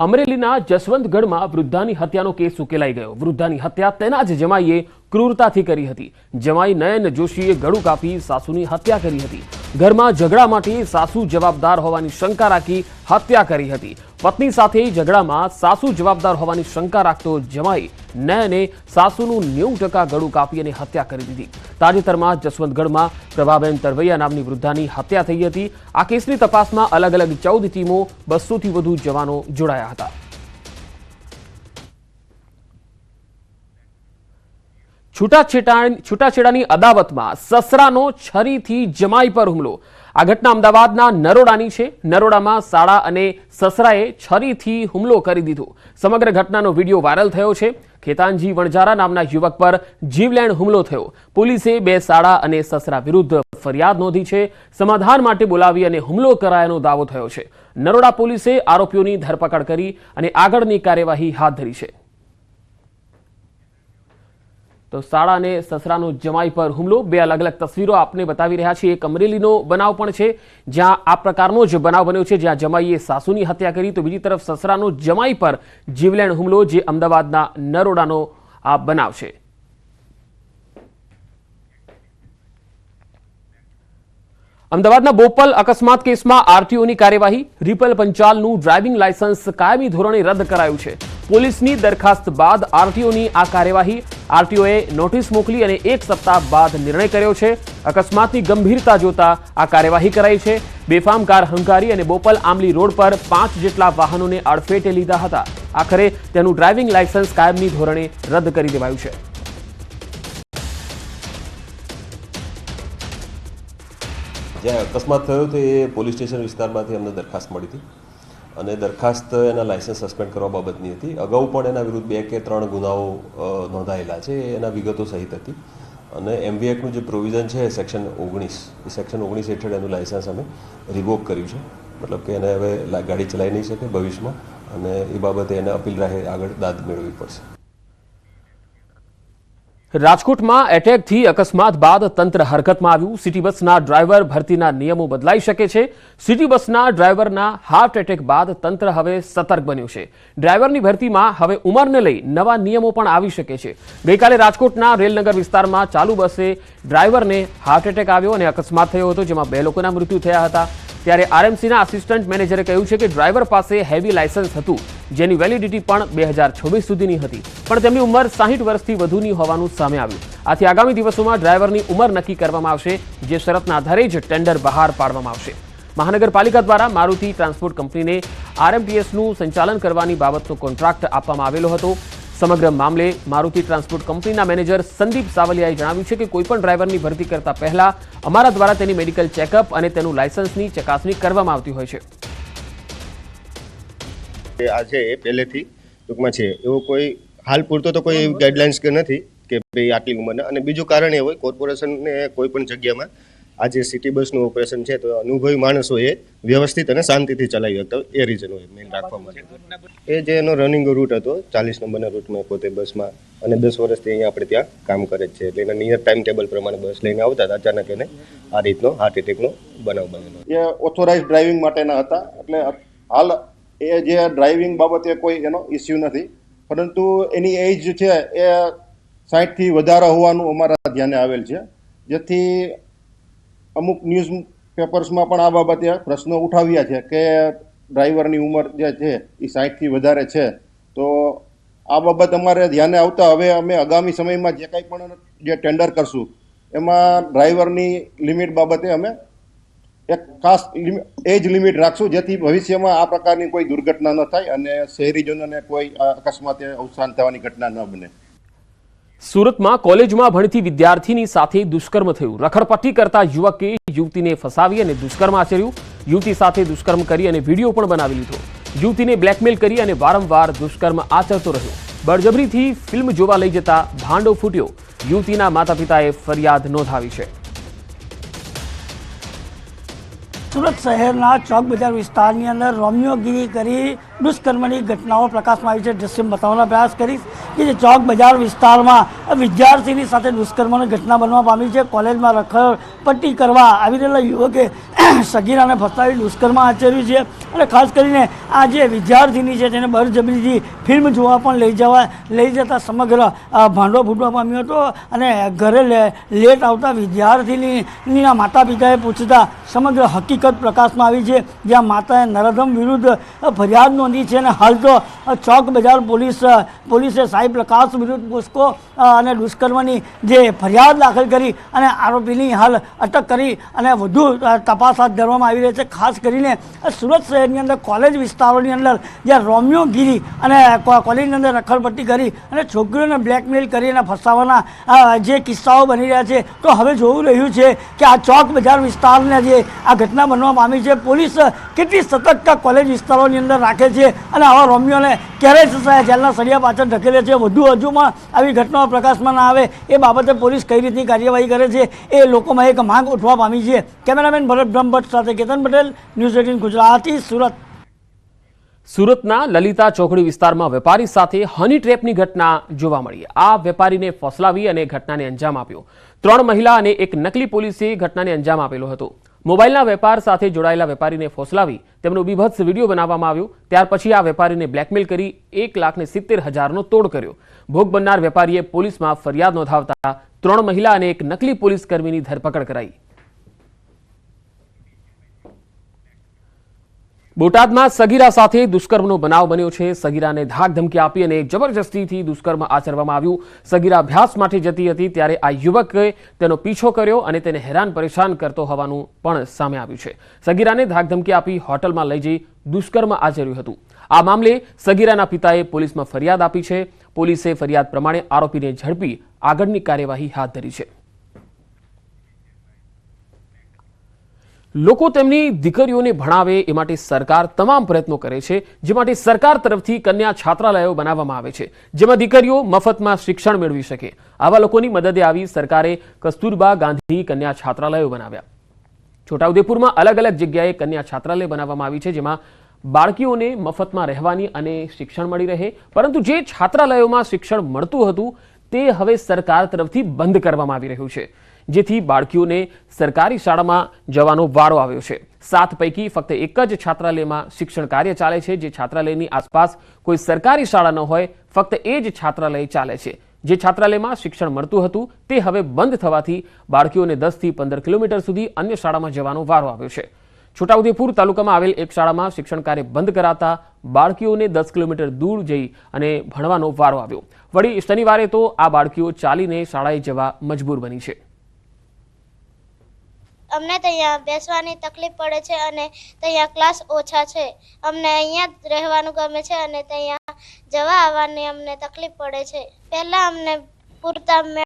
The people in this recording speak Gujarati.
અમરેલીના જસવંતગઢમાં વૃદ્ધાની હત્યાનો કેસ ઉકેલાઈ ગયો. વૃદ્ધાની હત્યા તેના જ જમાઈએ ક્રૂરતાથી કરી હતી. જમાઈ નયન જોશીએ ગળું કાપી સાસુની હત્યા કરી હતી. ઘરમાં ઝઘડા માટે સાસુ જવાબદાર હોવાની શંકા રાખી હત્યા કરી હતી. પત્ની સાથે ઝઘડામાં સાસુ જવાબદાર હોવાની શંકા રાખતો જમાઈ નયને સાસુનું નેવું ટકા ગળું કાપી અને હત્યા કરી દીધી. તાજેતરમાં જસવંતગઢમાં પ્રભાબેન તરવૈયા નામની વૃદ્ધાની હત્યા થઈ હતી. આ કેસની તપાસમાં અલગ અલગ ચૌદ ટીમો બસોથી વધુ જવાનો જોડાયા હતા. છૂટાછેડાની અદાવતમાં સસરાનો છરીથી જમાઈ પર હુમલો. આ ઘટના અમદાવાદના નરોડાની છે. નરોડામાં સાળા અને સસરાએ છરીથી હુમલો કરી દીધો. સમગ્ર ઘટનાનો વીડિયો વાયરલ થયો છે. ખેતાનજી વણઝારા નામના યુવક પર જીવલેણ હુમલો થયો. પોલીસે બે સાળા અને સસરા વિરુદ્ધ ફરિયાદ નોંધી છે. સમાધાન માટે બોલાવી અને હુમલો કરાયાનો દાવો થયો છે. નરોડા પોલીસે આરોપીઓની ધરપકડ કરી અને આગળની કાર્યવાહી હાથ ધરી છે. તો સાળા અને સસરાનો જમાઈ પર હુમલો. બે અલગ અલગ તસવીરો આપને બતાવી રહ્યા છીએ. એક અમરેલીનો બનાવ પણ છે, જ્યાં આ પ્રકારનો જ બનાવ બન્યો છે, જ્યાં જમાઈએ સાસુની હત્યા કરી. તો બીજી તરફ સસરાનો જમાઈ પર જીવલેણ હુમલો, જે અમદાવાદના નરોડાનો આ બનાવ છે. અમદાવાદના બોપલ અકસ્માત કેસમાં આરટીઓની કાર્યવાહી. રિપલ પંચાલનું ડ્રાઇવિંગ લાયસન્સ કાયમી ધોરણે રદ કરાયું છે. પોલીસની દરખાસ્ત બાદ આરટીઓની આ કાર્યવાહી આરટીઓએ નોટિસ મોકલી અને એક સપ્તાહ બાદ નિર્ણય કર્યો છે. અકસ્માતની ગંભીરતા જોતા આ કાર્યવાહી કરાઈ છે. બેફામ કાર હંકારી અને બોપલ આંબલી રોડ પર પાંચ જેટલા વાહનોને અડફેટે લીધા હતા. આખરે તેનું ડ્રાઇવિંગ લાયસન્સ કાયમી ધોરણે રદ કરી દેવાયું છે. જ્યાં અકસ્માત થયો તો એ પોલીસ સ્ટેશન વિસ્તારમાંથી અમને દરખાસ્ત મળી હતી. અને દરખાસ્ત એના લાયસન્સ સસ્પેન્ડ કરવા બાબતની હતી. અગાઉ પણ એના વિરુદ્ધ બે કે ત્રણ ગુનાઓ નોંધાયેલા છે. એના વિગતો સહિત હતી. અને એમવી એક્ટનું જે પ્રોવિઝન છે સેક્શન ઓગણીસ, એ સેક્શન ઓગણીસ હેઠળ એનું લાયસન્સ અમે રિવોક કર્યું છે. મતલબ કે એને હવે ગાડી ચલાવી નહીં શકે ભવિષ્યમાં. અને એ બાબતે એને અપીલ રાહે આગળ દાદ મેળવવી પડશે. રાજકોટમાં એટેકથી અકસ્માત બાદ તંત્ર હરકતમાં આવ્યું. સિટી બસના ડ્રાઈવર ભરતીના નિયમો બદલાઈ શકે છે. સિટી બસના ડ્રાઈવરના હાર્ટ એટેક બાદ તંત્ર હવે સતર્ક બન્યું છે. ડ્રાઈવરની ભરતીમાં હવે ઉંમરને લઈ નવા નિયમો પણ આવી શકે છે. ગઈકાલે રાજકોટના રેલનગર વિસ્તારમાં ચાલુ બસે ડ્રાઈવરને હાર્ટ એટેક આવ્યો અને અકસ્માત થયો હતો, જેમાં બે લોકોના મૃત્યુ થયા હતા. ત્યારે આરએમસીના આસિસ્ટન્ટ મેનેજરે કહ્યું છે કે ડ્રાઈવર પાસે હેવી લાયસન્સ હતું. જેની વેલિડિટી પણ બે હજાર છવ્વીસ સુધીની હતી. પણ તેમની ઉંમર સાહીઠ વર્ષથી વધુની હોવાનું સામે આવ્યું. આથી આગામી દિવસોમાં ડ્રાઈવરની ઉંમર નક્કી કરવામાં આવશે, જે શરતના આધારે જ ટેન્ડર બહાર પાડવામાં આવશે. મહાનગરપાલિકા દ્વારા મારુતિ ટ્રાન્સપોર્ટ કંપનીને આરએમટીએસનું સંચાલન કરવાની બાબતનો કોન્ટ્રાક્ટ આપવામાં આવેલો હતો. સમગ્ર મામલે મારુતિ ટ્રાન્સપોર્ટ કંપનીના મેનેજર સંદીપ સાવલિયાએ જણાવ્યું છે કે કોઈપણ ડ્રાઈવરની ભરતી કરતા પહેલા અમારા દ્વારા તેની મેડિકલ ચેકઅપ અને તેનું લાયસન્સની ચકાસણી કરવામાં આવતી હોય છે. એ આ છે એ પહેલેથી ટૂંકમાં છે. એવો કોઈ હાલ પૂરતો તો કોઈ ગાઈડલાઇન્સ કે નથી કે ભાઈ આટલી ઉંમરના. અને બીજું કારણ એ હોય કોર્પોરેશનને કોઈ પણ જગ્યામાં આ જે સિટી બસનું ઓપરેશન છે તો અનુભવી માણસ એ વ્યવસ્થિત અને શાંતિથી ચલાવી શકતા એ રીઝન હોય મેઇન રાખવા માટે. એ જે એનો રનિંગ રૂટ હતો, ચાલીસ નંબરના રૂટમાં પોતે બસમાં અને દસ વર્ષથી અહીંયા આપણે ત્યાં કામ કરે છે. એટલે એના નિયર ટાઈમ ટેબલ પ્રમાણે બસ લઈને આવતા હતા. અચાનક એને આ રીતનો હાર્ટ એટેકનો બનાવ બનેલો. એ ઓથોરાઇઝ ડ્રાઇવિંગ માટેના હતા. એટલે હાલ એ જે ડ્રાઇવિંગ બાબતે કોઈ એનો ઇસ્યુ નથી. પરંતુ એની એજ છે એ સાઠથી વધારે હોવાનું અમારા ધ્યાને આવેલ છે. જેથી અમુક ન્યૂઝ પેપર્સમાં પણ આ બાબતે પ્રશ્નો ઉઠાવ્યા છે કે ડ્રાઈવરની ઉંમર જે છે એ સાઠથી વધારે છે. તો આ બાબત અમારે ધ્યાને આવતા હવે અમે આગામી સમયમાં જે કંઈ પણ જે ટેન્ડર કરશું, એમાં ડ્રાઈવરની લિમિટ બાબતે અમે એક ખાસ એજ લિમિટ રાખશું જેથી ભવિષ્યમાં આ પ્રકારની કોઈ દુર્ઘટના ન થાય અને શહેરીજનોને કોઈ અકસ્માતે અવસાન થવાની ઘટના ન બને. સુરતમાં કોલેજમાં ભણતી વિદ્યાર્થીની સાથે દુષ્કર્મ થયું. રખડપટ્ટી કરતા યુવકે યુવતીને ફસાવી અને દુષ્કર્મ આચર્યું. યુવતી સાથે દુષ્કર્મ કરી અને વીડિયો પણ બનાવી લીધો. યુવતીને બ્લેકમેલ કરી અને વારંવાર દુષ્કર્મ આચરતો રહ્યો. બળજબરીથી ફિલ્મ જોવા લઈ જતા ભાંડો ફૂટ્યો. યુવતીના માતા પિતાએ ફરિયાદ નોંધાવી છે. સુરત શહેરના ચોક બજાર વિસ્તારની અંદર રોમિયોગીરી કરી દુષ્કર્મની ઘટનાઓ પ્રકાશમાં આવી છે, દ્રશ્ય બતાવવાનો પ્રયાસ કરીશ કે જે ચોક બજાર વિસ્તારમાં વિદ્યાર્થીની સાથે દુષ્કર્મની ઘટના બનવા પામી છે. કોલેજમાં રખડપટ્ટી કરવા આવી રહેલા યુવકે સગીરાને ફસાવી દુષ્કર્મ આચર્યું છે. અને ખાસ કરીને આ જે વિદ્યાર્થીની છે તેને બળજબરીથી ફિલ્મ જોવા પણ લઈ જવા લઈ જતા સમગ્ર ભાંડો ફૂટવા પામ્યો હતો અને ઘરે લેટ આવતા વિદ્યાર્થીનીના માતા પિતાએ પૂછતા, સમગ્ર હકીકત પ્રકાશમાં આવી છે, જ્યાં માતાએ નરધમ વિરુદ્ધ ફરિયાદ નોંધી છે અને હાલ તો ચોક બજાર પોલીસ પોલીસે સાઈ પ્રકાશ વિરુદ્ધ પોસ્કો અને દુષ્કર્મની જે ફરિયાદ દાખલ કરી અને આરોપીની હાલ અટક કરી અને વધુ તપાસ હાથ ધરવામાં આવી રહી છે. ખાસ કરીને સુરત સુરત શહેરની અંદર કોલેજ વિસ્તારોની અંદર જ્યાં રોમિયોગીરી અને કોલેજની અંદર રખડપટ્ટી કરી અને છોકરીઓને બ્લેકમેલ કરી અને ફસાવાના જે કિસ્સાઓ બની રહ્યા છે, તો હવે જોવું રહ્યું છે કે આ ચોક બજાર વિસ્તારને જે આ ઘટના બનવા પામી છે, પોલીસ કેટલી સતર્કતા કોલેજ વિસ્તારોની અંદર રાખે છે અને આવા રોમિયોને ક્યારેય જેલના સળિયા પાછળ ધકેલે છે. વધુ હજુમાં આવી ઘટનાઓ પ્રકાશમાં ના આવે એ બાબતે પોલીસ કઈ રીતની કાર્યવાહી કરે છે એ લોકોમાં એક માંગ ઉઠવા પામી છે. કેમેરામેન ભરત બ્રહ્મભટ્ટ સાથે કેતન પટેલ, ન્યૂઝ એટીન ગુજરાતી સુરત. સુરતના લલિતા ચોકડી વિસ્તારમાં વેપારી સાથે હની ટ્રેપની ઘટના જોવા મળી. આ વેપારીને ફસલાવી અને ઘટનાને અંજામ આપ્યો. ત્રણ મહિલા અને એક નકલી પોલીસે ઘટનાને અંજામ આપેલો હતો. મોબાઈલના વેપાર સાથે જોડાયેલા વેપારીને ફોસલાવી તેમનો બીભત્સ વીડિયો બનાવવામાં આવ્યો. ત્યાર પછી આ વેપારીને બ્લેકમેલ કરી એક લાખને સિત્તેર હજારનો તોડ કર્યો. ભોગ બનનાર વેપારીએ પોલીસમાં ફરિયાદ નોંધાવતા ત્રણ મહિલા અને એક નકલી પોલીસ કર્મીની ધરપકડ કરાઈ. બોટાદમાં સગીરા સાથે દુષ્કર્મનો બનાવ બન્યો છે. સગીરાને ધાક ધમકી આપી અને જબરજસ્તીથી દુષ્કર્મ આચરવામાં આવ્યું. સગીરા અભ્યાસ માટે જતી હતી ત્યારે આ યુવકે તેનો પીછો કર્યો અને તેને હેરાન પરેશાન કરતો હોવાનું પણ સામે આવ્યું છે. સગીરાને ધાક ધમકી આપી હોટલમાં લઈ જઈ દુષ્કર્મ આચર્યું હતું. આ મામલે સગીરાના પિતાએ પોલીસમાં ફરિયાદ આપી છે. પોલીસે ફરિયાદ પ્રમાણે આરોપીને ઝડપી આગળની કાર્યવાહી હાથ ધરી છે. લોકો તેમની દીકરીઓને ભણાવે એ માટે સરકાર તમામ પ્રયત્નો કરે છે, જે માટે સરકાર તરફથી કન્યા છાત્રાલયો બનાવવામાં આવે છે, જેમાં દીકરીઓ મફતમાં શિક્ષણ મેળવી શકે. આવા લોકોની મદદે આવી સરકારે કસ્તુરબા ગાંધી કન્યા છાત્રાલયો બનાવ્યા. છોટાઉદેપુરમાં અલગ અલગ જગ્યાએ કન્યા છાત્રાલય બનાવવામાં આવી છે, જેમાં બાળકીઓને મફતમાં રહેવાની અને શિક્ષણ મળી રહે. પરંતુ જે છાત્રાલયોમાં શિક્ષણ મળતું હતું, તે હવે સરકાર તરફથી બંધ કરવામાં આવી રહ્યું છે. જેથી બાળકીઓને સરકારી શાળામાં જવાનો વારો આવ્યો છે. સાત પૈકી ફક્ત એક જ છાત્રાલયમાં શિક્ષણ કાર્ય ચાલે છે. જે છાત્રાલયની આસપાસ કોઈ સરકારી શાળા ન હોય, ફક્ત એ જ છાત્રાલય ચાલે છે. જે છાત્રાલયમાં શિક્ષણ મળતું હતું, તે હવે બંધ થવાથી બાળકીઓને દસથી પંદર કિલોમીટર સુધી અન્ય શાળામાં જવાનો વારો આવ્યો છે. છોટાઉદેપુર તાલુકામાં આવેલ એક શાળામાં શિક્ષણ કાર્ય બંધ કરાતા બાળકીઓને દસ કિલોમીટર દૂર જઈ અને ભણવાનો વારો આવ્યો. વળી શનિવારે તો આ બાળકીઓ ચાલીને શાળાએ જવા મજબૂર બની છે. અમને ત્યાં બેસવાની તકલીફ પડે છે અને ત્યાં ક્લાસ ઓછા છે. અમને અહીંયા રહેવાનું ગમે છે અને ત્યાં જવા આવવાની અમને તકલીફ પડે છે. પહેલાં અમને પૂરતા